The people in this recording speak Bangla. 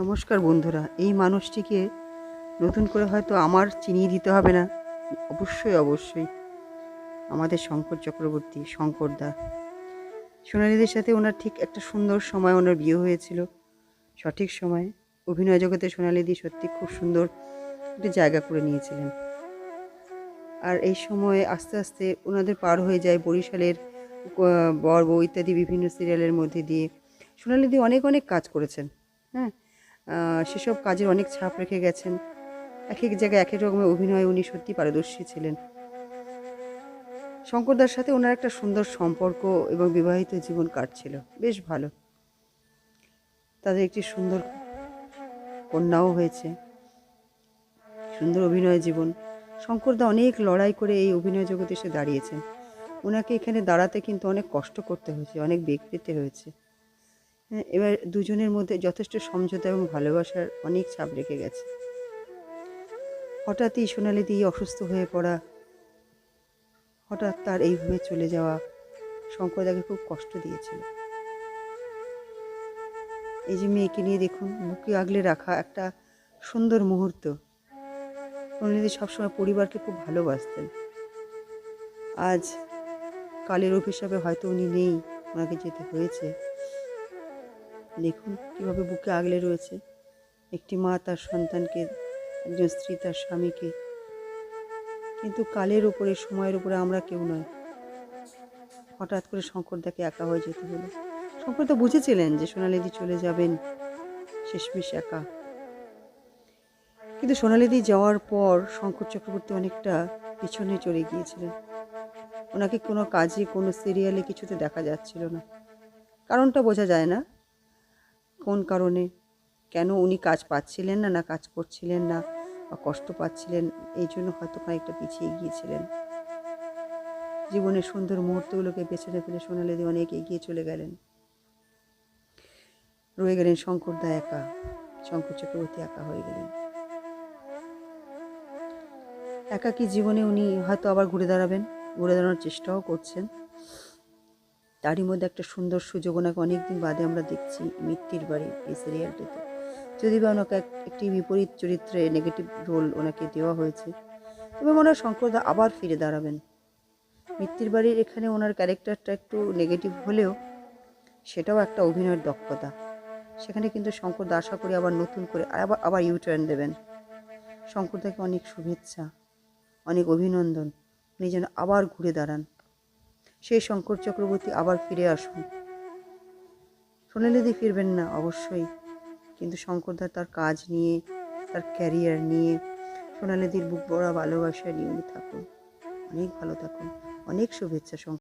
নমস্কার বন্ধুরা এই মানুষটিকে নতুন করে হয়তো আমার চিনিয়ে দিতে হবে না? অবশ্যই অবশ্যই। আমাদের শঙ্কর চক্রবর্তী শঙ্করদা সোনালিদের সাথে ওনার ঠিক একটা সুন্দর সময় ওনার বিয়ে হয়েছিল। সঠিক সময়ে। অভিনয় জগতে সোনালিদি সত্যি খুব সুন্দর একটা জায়গা করে নিয়েছিলেন। আর এই সময়ে আস্তে আস্তে ওনাদের পার হয়ে যায় বরিশালের আহ, বর বউ ইত্যাদি বিভিন্ন সিরিয়ালের মধ্যে দিয়ে। সোনালিদি অনেক অনেক কাজ করেছেন। হ্যাঁ? সেসব কাজের অনেক ছাপ রেখে গেছেন। এক এক জায়গায় এক এক রকমের অভিনয় উনি সত্যি পারদর্শী ছিলেন। শঙ্করদার সাথে ওনার একটা সুন্দর সম্পর্ক এবং বিবাহিত জীবন কাটছিল। বেশ ভালো। তাদের একটি সুন্দর কন্যাও হয়েছে। সুন্দর অভিনয় জীবন। শঙ্করদা অনেক লড়াই করে এই অভিনয় জগতে এসে দাঁড়িয়েছেন। ওনাকে এখানে দাঁড়াতে কিন্তু অনেক কষ্ট করতে হয়েছে অনেক বেগ পেতে হয়েছে। হ্যাঁ, এবার দুজনের মধ্যে যথেষ্ট সমঝোতা এবং ভালোবাসার অনেক ছাপ রেখে গেছে। হঠাৎই সোনালি দিয়ে অসুস্থ হয়ে পড়া, হঠাৎ তার এইভাবে চলে যাওয়া শঙ্করদাকে খুব কষ্ট দিয়েছিল। এই যে মেয়েকে নিয়ে দেখুন, বুকে আগলে রাখা একটা সুন্দর মুহূর্ত। সোনালিদি সবসময় পরিবারকে খুব ভালোবাসতেন। আজ কালের অভিশাপে হয়তো উনি নেই, ওনাকে যেতে হয়েছে। দেখুন কীভাবে বুকে আগলে রয়েছে। একটি মা তার সন্তানকে, একজন স্ত্রী তার স্বামীকে। কিন্তু কালের উপরে সময়ের উপরে আমরা কেউ নয় হঠাৎ করে শঙ্করদাকে একা হয়ে যেতে হলো। শঙ্কর তো বুঝেছিলেন যে সোনালিদি চলে যাবেন, শেষমেশ একা। কিন্তু সোনালিদি যাওয়ার পর শঙ্কর চক্রবর্তী অনেকটা পিছনে চলে গিয়েছিলেন। ওনাকে কোনো কাজে, কোনো সিরিয়ালে কিছুতে দেখা যাচ্ছিল না। কারণটা বোঝা যায় না। কোন কারণে? কেন উনি কাজ পাচ্ছিলেন না না কাজ করছিলেন না বা কষ্ট পাচ্ছিলেন? এই জন্য হয়তো খানিকটা পিছিয়ে গিয়েছিলেন। জীবনের সুন্দর মুহূর্তগুলোকে পেছনে ফেলে সোনালিদি অনেক এগিয়ে চলে গেলেন। রয়ে গেলেন শঙ্করদা একা। শঙ্কর চক্রবর্তী একা হয়ে গেলেন। একাকী জীবনে উনি হয়তো আবার ঘুরে দাঁড়াবেন, ঘুরে দাঁড়ানোর চেষ্টাও করছেন। তারই মধ্যে একটা সুন্দর সুযোগ ওনাকে অনেকদিন বাদে আমরা দেখছি মৃত্যুর বাড়ি এই সিরিয়ালটিতে। যদি বা ওনাকে একটি বিপরীত চরিত্রে নেগেটিভ রোল ওনাকে দেওয়া হয়েছে এবং ওনার শঙ্করদা আবার ফিরে দাঁড়াবেন। মৃত্যুর বাড়ির এখানে ওনার ক্যারেক্টারটা একটু নেগেটিভ হলেও সেটাও একটা অভিনয়ের দক্ষতা। সেখানে কিন্তু শঙ্করদা আশা করি আবার নতুন করে আবার আবার ইউটার্ন দেবেন। শঙ্করদাকে অনেক শুভেচ্ছা, অনেক অভিনন্দন। উনি যেন আবার ঘুরে দাঁড়ান। সেই শঙ্কর চক্রবর্তী আবার ফিরে আসুন। সোনালিদি ফিরবেন না অবশ্যই, কিন্তু শঙ্করদা তার কাজ নিয়ে, তার ক্যারিয়ার নিয়ে, সোনালিদির বুক বড়া ভালোবাসা নিয়ে থাকুন। অনেক ভালো থাকুন। অনেক শুভেচ্ছা